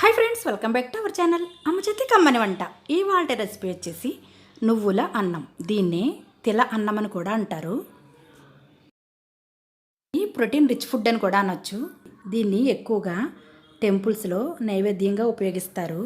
Hi friends welcome back to our channel. అమ్మచేతి కమ్మని వంట. ఈ వాళ్ళ రెసిపీ వచ్చేసి నువ్వుల అన్నం. దీన్నే తిల అన్నం అని కూడా అంటారు. ఈ ప్రోటీన్ రిచ్ ఫుడ్ అని కూడా అనొచ్చు. దీన్ని ఎక్కువగా టెంపుల్స్లో నైవేద్యంగా ఉపయోగిస్తారు.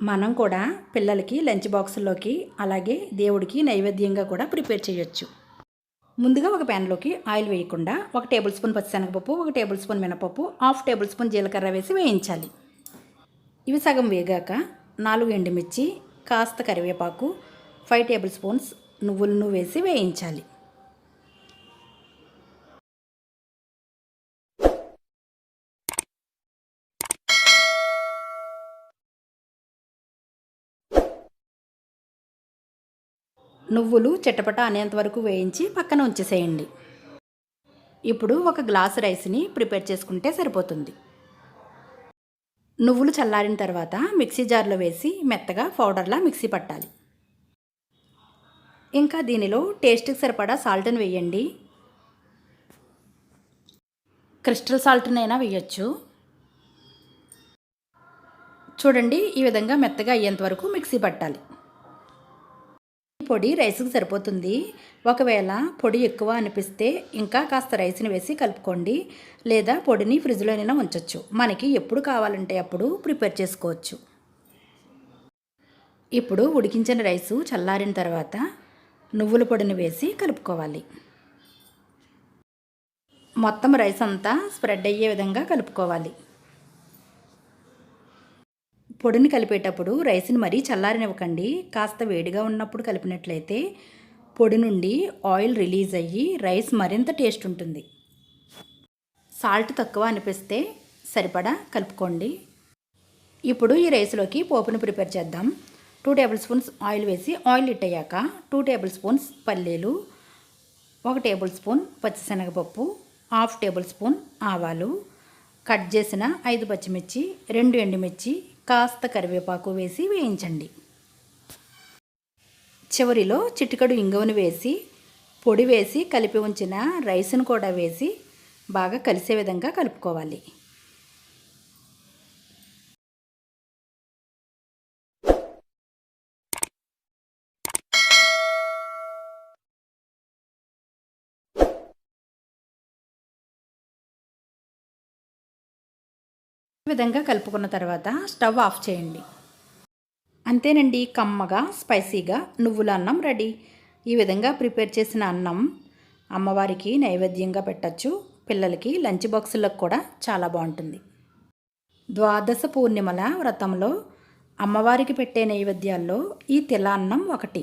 మనం కూడా పిల్లలకి లంచ్ బాక్సుల్లోకి అలాగే దేవుడికి నైవేద్యంగా కూడా ప్రిపేర్ చేయొచ్చు. ముందుగా ఒక ప్యాన్లోకి ఆయిల్ వేయకుండా ఒక టేబుల్ స్పూన్ పచ్చిశనగపప్పు ఒక టేబుల్ స్పూన్ మినపప్పు హాఫ్ టేబుల్ స్పూన్ జీలకర్ర వేసి వేయించాలి. ఇవి సగం వేగాక నాలుగు ఎండుమిర్చి కాస్త కరివేపాకు ఫైవ్ టేబుల్ స్పూన్స్ నువ్వులను వేసి వేయించాలి. నువ్వులు చిటపట అనేంత వరకు వేయించి పక్కన ఉంచేసేయండి. ఇప్పుడు ఒక గ్లాసు రైస్ని ప్రిపేర్ చేసుకుంటే సరిపోతుంది. నువ్వులు చల్లారిన తర్వాత మిక్సీ జార్లో వేసి మెత్తగా పౌడర్లా మిక్సీ పట్టాలి. ఇంకా దీనిలో టేస్ట్కి సరిపడా సాల్ట్ని వేయండి. క్రిస్టల్ సాల్ట్నైనా వేయచ్చు. చూడండి ఈ విధంగా మెత్తగా అయ్యేంత వరకు మిక్సీ పట్టాలి. పొడి రైస్కి సరిపోతుంది. ఒకవేళ పొడి ఎక్కువ అనిపిస్తే ఇంకా కాస్త రైస్ని వేసి కలుపుకోండి. లేదా పొడిని ఫ్రిడ్జ్లోనైనా ఉంచవచ్చు మనకి ఎప్పుడు కావాలంటే అప్పుడు ప్రిపేర్ చేసుకోవచ్చు. ఇప్పుడు ఉడికించిన రైసు చల్లారిన తర్వాత నువ్వుల పొడిని వేసి కలుపుకోవాలి. మొత్తం రైస్ అంతా స్ప్రెడ్ అయ్యే విధంగా కలుపుకోవాలి. పొడిని కలిపేటప్పుడు రైస్ని మరీ చల్లారనివ్వకండి. కాస్త వేడిగా ఉన్నప్పుడు కలిపినట్లయితే పొడి నుండి ఆయిల్ రిలీజ్ అయ్యి రైస్ మరింత టేస్ట్ ఉంటుంది. సాల్ట్ తక్కువ అనిపిస్తే సరిపడా కలుపుకోండి. ఇప్పుడు ఈ రైస్లోకి పోపును ప్రిపేర్ చేద్దాం. టూ టేబుల్ స్పూన్స్ ఆయిల్ వేసి ఆయిల్ ఇట్టయ్యాక టూ టేబుల్ స్పూన్స్ పల్లీలు ఒక టేబుల్ స్పూన్ పచ్చిశనగపప్పు హాఫ్ టేబుల్ స్పూన్ ఆవాలు కట్ చేసిన ఐదు పచ్చిమిర్చి రెండు ఎండుమిర్చి కాస్త కరివేపాకు వేసి వేయించండి. చివరిలో చిటికడు ఇంగువను వేసి పొడి వేసి కలిపి ఉంచిన రైస్ను కూడా వేసి బాగా కలిసే విధంగా కలుపుకోవాలి. విధంగా కలుపుకున్న తర్వాత స్టవ్ ఆఫ్ చేయండి. అంతేనండి కమ్మగా స్పైసీగా నువ్వుల అన్నం రెడీ. ఈ విధంగా ప్రిపేర్ చేసిన అన్నం అమ్మవారికి నైవేద్యంగా పెట్టచ్చు. పిల్లలకి లంచ్ బాక్సులకు కూడా చాలా బాగుంటుంది. ద్వాదశ పూర్ణిమల వ్రతంలో అమ్మవారికి పెట్టే నైవేద్యాల్లో ఈ తెల్ల అన్నం ఒకటి.